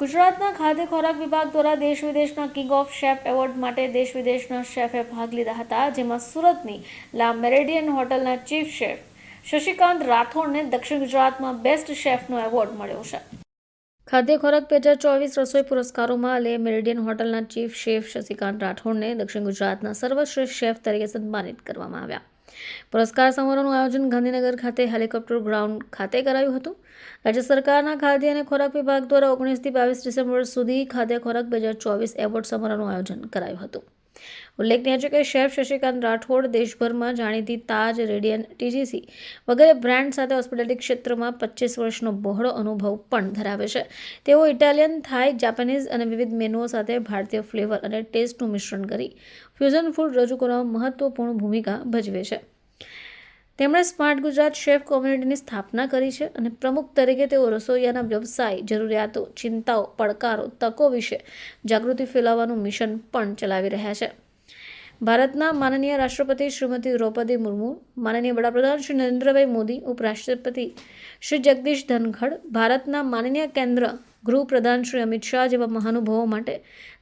ગુજરાતના ખાદ્ય ખોરાક વિભાગ દ્વારા દેશ વિદેશના કિંગ ઓફ શેફ એવોર્ડ માટે દેશ વિદેશના શેફે ભાગ લીધા હતા, જેમાં સુરતની લા મેરેડિયન હોટલના ચીફ શેફ શશિકાંત રાઠોડને દક્ષિણ ગુજરાતમાં બેસ્ટ શેફનો એવોર્ડ મળ્યો છે. ખાદ્ય ખોરાક બે હજાર ચોવીસ રસોઈ પુરસ્કારોમાં લે મેરેડિયન હોટલના ચીફ શેફ શશિકાંત રાઠોડને દક્ષિણ ગુજરાતના સર્વશ્રેષ્ઠ શેફ તરીકે સન્માનિત કરવામાં આવ્યા. પુરસ્કાર સમારોહનું આયોજન ગાંધીનગર ખાતે હેલિકોપ્ટર ગ્રાઉન્ડ ખાતે કરાયું હતું. રાજ્ય સરકારના ખાદ્ય અને ખોરાક વિભાગ દ્વારા ઓગણીસથી બાવીસ ડિસેમ્બર સુધી ખાદ્ય ખોરાક બે હજાર ચોવીસ એવોર્ડ સમારોહનું આયોજન કરાયું હતું. ઉલ્લેખનીય છે કે શેફ શશિકાંત રાઠોડ દેશભરમાં જાણીતી તાજ રેડિયન ટીજીસી વગેરે બ્રાન્ડ સાથે હોસ્પિટાલિટી ક્ષેત્રમાં પચીસ વર્ષનો બહોળો અનુભવ પણ ધરાવે છે. તેઓ ઇટાલિયન, થાઈ, જાપાનીઝ અને વિવિધ મેનુઓ સાથે ભારતીય ફ્લેવર અને ટેસ્ટનું મિશ્રણ કરી ફ્યુઝન ફૂડ રજૂ કરવામાં મહત્વપૂર્ણ ભૂમિકા ભજવે છે. તેમણે સ્માર્ટ ગુજરાત શેફ કોમ્યુનિટીની સ્થાપના કરી છે અને પ્રમુખ તરીકે તેઓ રસોઈયાના વ્યવસાય, જરૂરિયાતો, ચિંતાઓ, પડકારો, તકો વિશે જાગૃતિ ફેલાવવાનું મિશન પણ ચલાવી રહ્યા છે. ભારતના માનનીય રાષ્ટ્રપતિ શ્રીમતી દ્રૌપદી મુર્મુ, માનનીય વડાપ્રધાન શ્રી નરેન્દ્રભાઈ મોદી, ઉપરાષ્ટ્રપતિ શ્રી જગદીશ ધનખડ, ભારતના માનનીય કેન્દ્ર ગૃહપ્રધાન શ્રી અમિત શાહ જેવા મહાનુભાવો માટે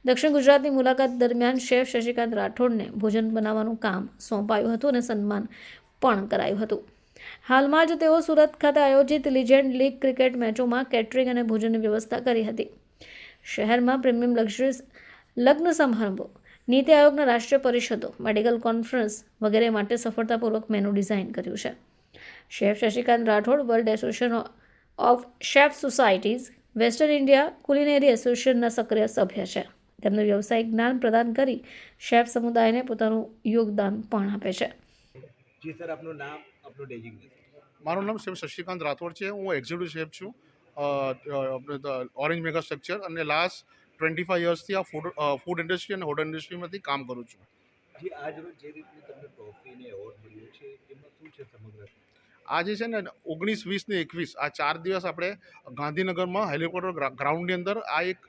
દક્ષિણ ગુજરાતની મુલાકાત દરમિયાન શેફ શશિકાંત રાઠોડને ભોજન બનાવવાનું કામ સોંપાયું હતું અને સન્માન પણ કરાયું હતું. હાલમાં જ તેઓ સુરત ખાતે આયોજિત લિજેન્ડ લીગ ક્રિકેટ મેચોમાં કેટરિંગ અને ભોજનની વ્યવસ્થા કરી હતી. શહેરમાં પ્રીમિયમ લક્ઝરીઝ લગ્ન સમારંભો, નીતિ આયોગના રાષ્ટ્રીય પરિષદો મેડિકલ કોન્ફરન્સ વગેરે માટે સફળતાપૂર્વક મેનુ ડિઝાઇન કર્યું છે. Chef Shashikant Rathod world association of chef societies western India culinary એસોસિએશનના સક્રિય સભ્ય છે. તેમનું વ્યવસાયિક જ્ઞાન પ્રદાન કરી શેફ સમુદાયને પોતાનું યોગદાન પણ આપે છે. જી સર આપનું નામ આપનું ડેઝિગ્નેશન મારું નામ શેફ શશિકાંત રાઠોડ છે. હું એક્ઝિક્યુટિવ શેફ છું. ઓરેન્જ મેગા સ્ટ્રક્ચર અને લાસ્ટ ટ્વેન્ટી ફાઈવ યર્સથી આ ફૂડ ફૂડ ઇન્ડસ્ટ્રી અને હોટલ ઇન્ડસ્ટ્રીમાંથી કામ કરું છું. જી આજ રોજ જે રીતનું તમને ટ્રોફી ને એવોર્ડ મળ્યો છે એમાં શું છે સમગ્ર? આજે છે ને ઓગણીસ વીસ ને એકવીસ આ ચાર દિવસ આપણે ગાંધીનગરમાં હેલિકોપ્ટર ગ્રાઉન્ડની અંદર આ એક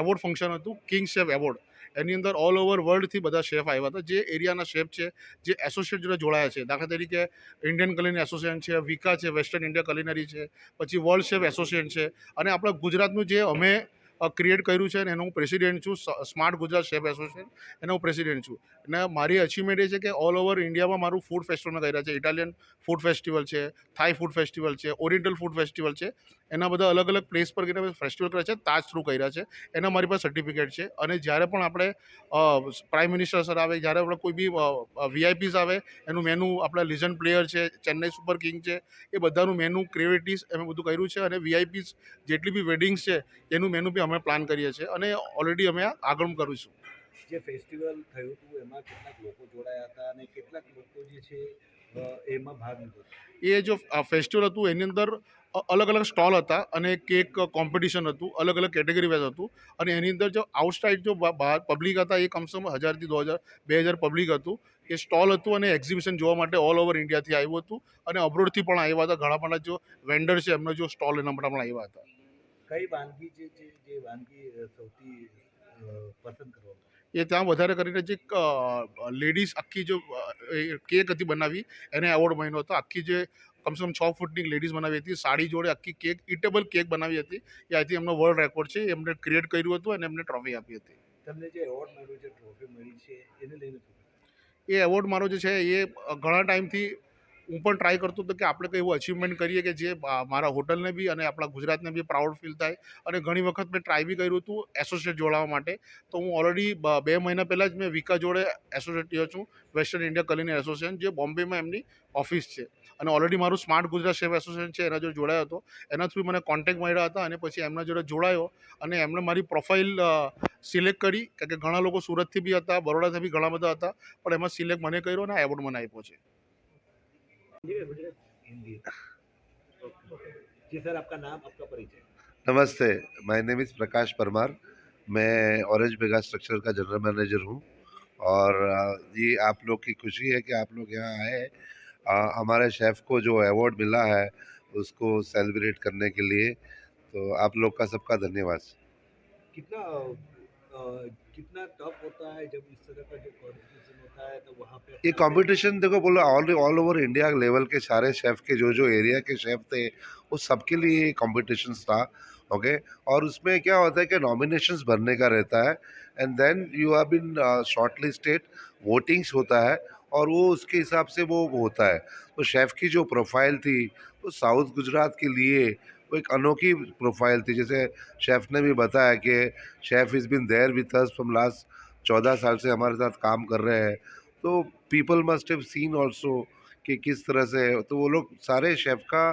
એવોર્ડ ફંક્શન હતું કિંગ શેફ એવોર્ડ એની અંદર ઓલ ઓવર વર્લ્ડથી બધા શેફ આવ્યા હતા. જે એરિયાના શેફ છે, જે એસોસિએટ જોડે જોડાયા છે. દાખલા તરીકે ઇન્ડિયન કલિનરી એસોસિએશન છે વિકા છે વેસ્ટર્ન ઇન્ડિયા કલિનરી છે, પછી વર્લ્ડ શેફ એસોસિએશન છે. અને આપણા ગુજરાતનું જે અમે ક્રિએટ કર્યું છે અને એનો હું પ્રેસિડેન્ટ છું સ્માર્ટ ગુજરાત શેફ એસોસિએશન એનો હું પ્રેસિડેન્ટ છું. અને મારી અચીવમેન્ટ એ છે કે ઓલ ઓવર ઇન્ડિયામાં મારું ફૂડ ફેસ્ટિવલ કર્યા છે. ઇટાલિયન ફૂડ ફેસ્ટિવલ છે થાઈ ફૂડ ફેસ્ટિવલ છે ઓરિએન્ટલ ફૂડ ફેસ્ટિવલ છે. એના બધા અલગ અલગ પ્લેસ પર કરીને ફેસ્ટિવલ કર્યા છે તાજ થ્રુ કર્યા છે. એના મારી પાસે સર્ટિફિકેટ છે. અને જ્યારે પણ આપણે પ્રાઇમ મિનિસ્ટર સર આવે, જ્યારે આપણે કોઈ બી વીઆઈપીસ આવે, એનું મેનુ આપણા લિઝન પ્લેયર છે ચેન્નઈ સુપર કિંગ છે, એ બધાનું મેનુ ક્રિએટિવ્સ એમ બધું કર્યું છે. અને વીઆઈપીસ જેટલી બી વેડિંગ્સ છે, એનું મેનુ બી અમે પ્લાન કરીએ છીએ અને ઓલરેડી અમે આગળ કરીશું. જે ફેસ્ટિવલ થયું હતું એમાં કેટલાક લોકો જોડાયા હતા અને કેટલાક લોકો જે છે એમાં ભાગ લીધો એ જો ફેસ્ટિવલ હતું એની અંદર અલગ અલગ સ્ટોલ હતા અને કેક કોમ્પિટિશન હતું અલગ અલગ કેટેગરી વાઇઝ હતું અને એની અંદર જો આઉટસાઇડ જો બહાર પબ્લિક હતા એ કમસમ હજારથી દો હજાર બે હજાર પબ્લિક હતું. એ સ્ટોલ હતું અને એક્ઝિબિશન જોવા માટે ઓલ ઓવર ઇન્ડિયાથી આવ્યું હતું અને અબ્રોડથી પણ આવ્યા હતા. ઘણા બધા જો વેન્ડર છે એમનો જો સ્ટોલ એના માટે પણ આવ્યા હતા. કઈ વાનગી જે જે વાનગી સૌથી પસંદ કરવામાં એ ત્યાં વધારે કરીને જે લેડીઝ આખી જો કેક હતી બનાવી એને એવોર્ડ મળ્યો હતો. આખી જે કમસે કમ છ ફૂટની લેડીઝ બનાવી હતી. સાડી જોડે આખી કેક ઇટેબલ કેક બનાવી હતી. એ આથી એમનો વર્લ્ડ રેકોર્ડ છે. એમને ક્રિએટ કર્યું હતું અને એમને ટ્રોફી આપી હતી. તમને જે એવોર્ડ મળ્યો છે ટ્રોફી મળી છે એને લઈને એ એવોર્ડ મારો જે છે એ ઘણા ટાઈમથી હું પણ ટ્રાય કરતો હતો કે આપણે કંઈ એવું અચીવમેન્ટ કરીએ કે જે મારા હોટલને બી અને આપણા ગુજરાતને બી પ્રાઉડ ફીલ થાય. અને ઘણી વખત મેં ટ્રાય બી કર્યું હતું એસોસિએટ જોડાવા માટે. તો હું ઓલરેડી બે મહિના પહેલાં જ મેં વિકા જોડે એસોસિએટ થયો છું વેસ્ટર્ન ઇન્ડિયા કલિનરી એસોસિએશન જે બોમ્બેમાં એમની ઓફિસ છે. અને ઓલરેડી મારું સ્માર્ટ ગુજરાત સેવા એસોસિએશન છે, એના જોડે જોડાયો હતો. એના થ્રુ મને કોન્ટેક્ટ મળ્યા હતા અને પછી એમના જોડે જોડાયો અને એમણે મારી પ્રોફાઇલ સિલેક્ટ કરી. કારણ કે ઘણા લોકો સુરતથી બી હતા, બરોડાથી બી ઘણા બધા હતા, પણ એમાં સિલેક્ટ મને કર્યો અને એવોર્ડ મને આપ્યો છે. जी सर आपका नाम आपका परिचय। नमस्ते my name is Prakash Parmar. मैं ऑरेंज मेगा स्ट्रक्चर का जनरल मैनेजर हूँ और ये आप लोग की खुशी है कि आप लोग यहाँ आए हमारे शेफ़ को जो अवार्ड मिला है उसको सेलिब्रेट करने के लिए तो आप लोग का सबका धन्यवाद। कितना कितना टफ होता है जब इस तरह का जो कॉम्पिटिशन होता है तो वहाँ पे ये कंपटीशन देखो बोलो all all over India level के सारे शेफ़ के जो जो एरिया के शेफ़ थे वो सबके लिए कॉम्पिटिशन था ओके और उसमें क्या होता है कि नॉमिनेशंस भरने का रहता है and then you have been shortlisted votings होता है और वो उसके हिसाब से वो होता है। तो शेफ़ की जो प्रोफ़ाइल थी वो साउथ गुजरात के लिए वो एक अनोखी प्रोफ़ाइल थी। जैसे शेफ़ ने भी बताया कि chef is been there with us from last चौदह साल से हमारे साथ काम कर रहे हैं। तो people must have seen also कि किस तरह से तो वो लोग सारे शेफ़ का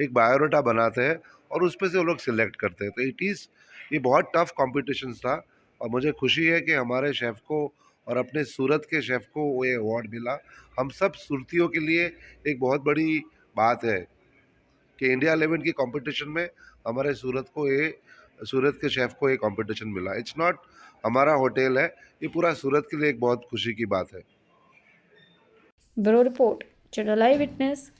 एक बायोडाटा बनाते हैं और उस पर से वो लोग सिलेक्ट करते हैं। तो इट इज़ ये बहुत टफ कॉम्पिटिशन था और मुझे खुशी है कि हमारे शेफ़ को और अपने सूरत के शेफ़ को ये अवार्ड मिला। हम सब सुरतियों के लिए एक बहुत बड़ी बात है। कि इंडिया इलेवन की कंपटीशन में हमारे सूरत को ये, सूरत के शेफ़ को ये कंपटीशन मिला। इट्स नॉट हमारा होटल है, ये पूरा सूरत के लिए एक बहुत खुशी की बात है। Bureau report channel eyewitness.